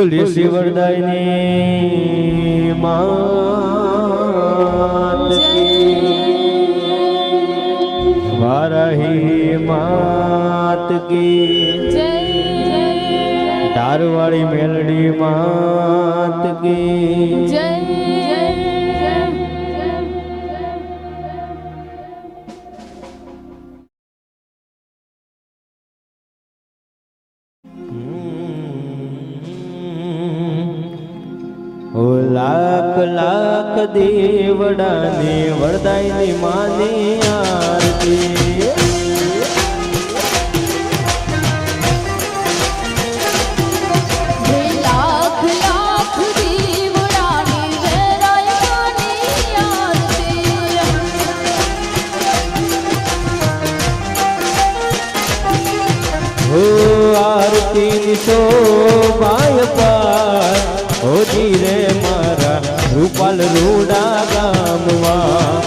બોલી શિવરદાયની માત. વારાહી માત કી. ધારવાળી મેલડી માત કી. ઓ લાખ લાખ દેવડાને વરદાયની માની આરતી. આરતી. શોભાય પાર હો ધીરે મારા રૂપાલ રૂડા ગામમાં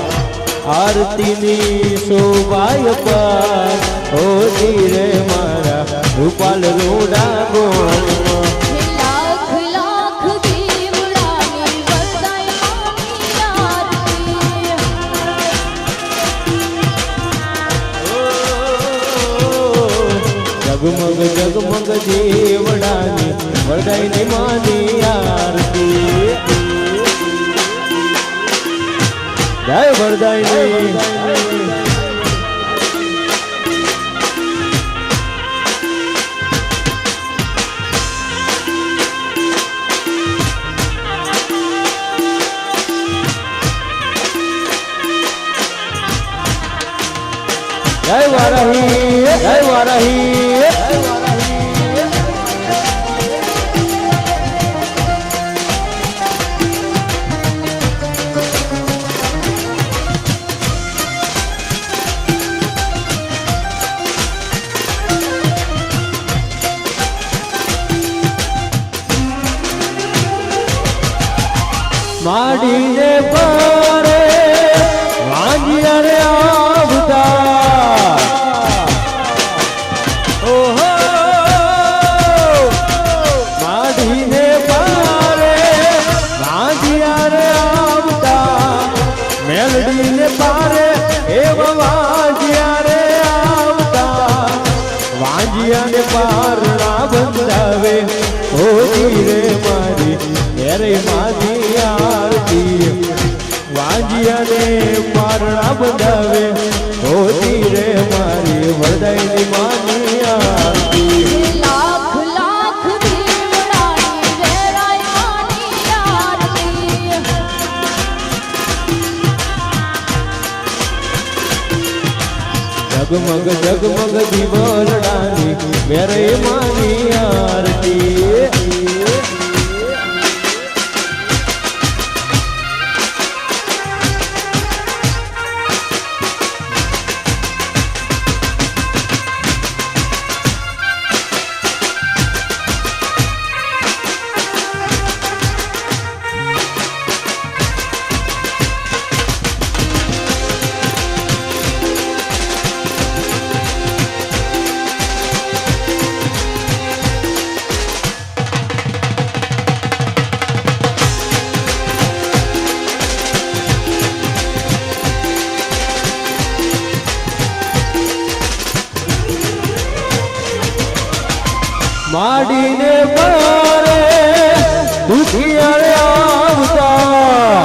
આરતીની શોભાય પાર. હો ધીરે મારા રૂપાલ રૂડા ગોળમાં જગમગ જગમગ દેવડાની વરદાયની માની આરતી. જય વરદાયની જય વારાહી જય વારાહી. માડીને વાંજિયાને પારણા બંધાવે. હોતી રે મારી ઘેરે માજી આરતી વાજિયાને પાર ના બંધાવે. હોતી રે મારી વરદાયની માની આરતી લાખ દીવરડાની મેરે માની માડીને બારે દુખિયારે આવતા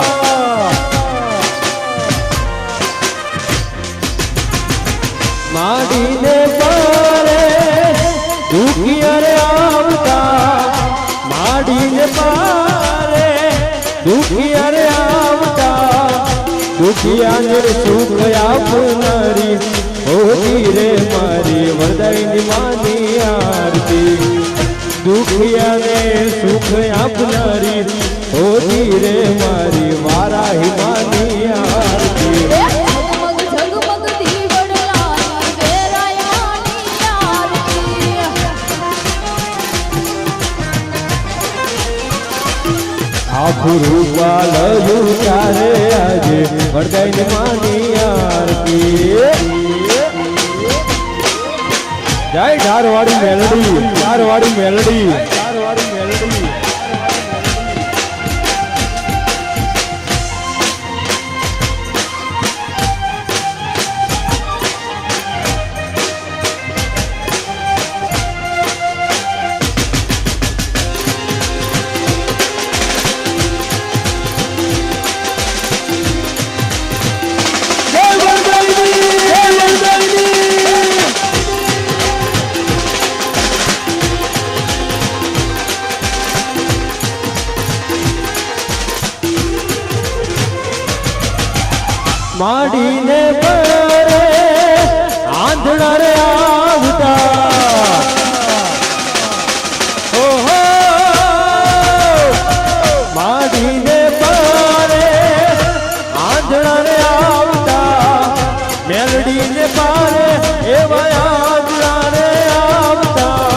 માડીને બારે દુખિયારે આવતા માડીને બારે દુખિયારે આવતા દુખિયાને સુખ આપનારી હોતી રે મારી વરદાયની માની આરતી દુખિયાને સુખ આપનારી હોતી રે મારી મારા હિમાની આરતી. આખું રૂપાલયું ચારે આજે વરદાયની માની આરતી. જય ધારવાડી મેલડી ધારવાડી મેલડી. ધારવાડી મેલડી માડીને પરે આંધળા રે આવતા. ઓહો! માડીને પરે આંધળા રે આવતા. મેલડીને પારે, એવા આંધળા રે આવતા.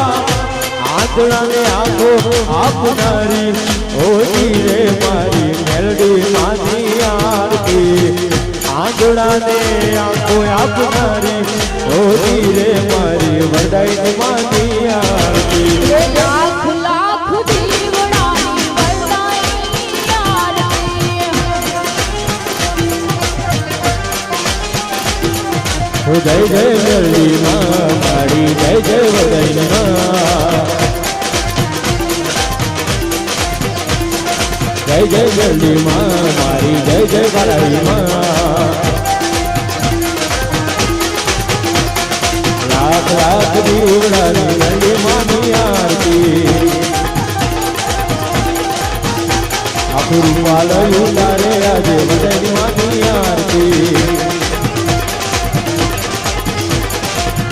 આંધળાને આંખો આપનારી હોતી રે મારી મેલડી માની આરતી. આંધળાને આંખો આપનારી હોતી રે મારી વડાઈ માની આરતી. લાખ લાખ દીવડાની વરદાયની આરતી જય જય મેલડી માં મારી જય જય વડાઈ માં જય જય મેલડી માં, મારી જય જય વડાઈ માં. લાખ લાખ દીવડાની મેલડી માની આરતી. આખું પાલયું તારે આજે વડાઈ માની આરતી.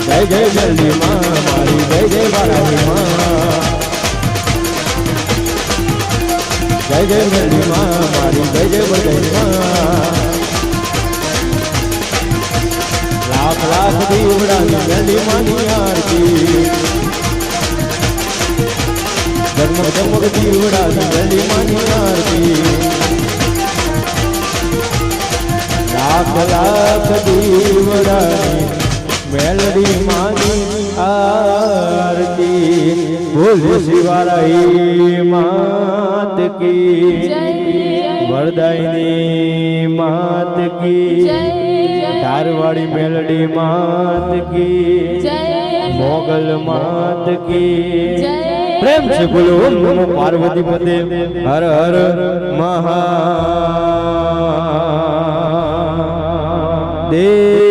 જય જય જલ્દી માં, મારી જય જય જય જલ્દી માં મારી જય બધાઈ માં લાખ લાખ દીવડાની જલ્દી માની આરતી. જન્મ જન્મ દીવડાની જલ્દી માની આરતી. લાખ લાખ દીવડાની મેલડી માની આરતી. બોલ શિવારાઈ માત કી વરદાયની માત કી ધારવાડી મેલડી માત કી મોગલ માત કી પ્રેમ છે બોલો પાર્વતી પદે. હર હર મહા દેવ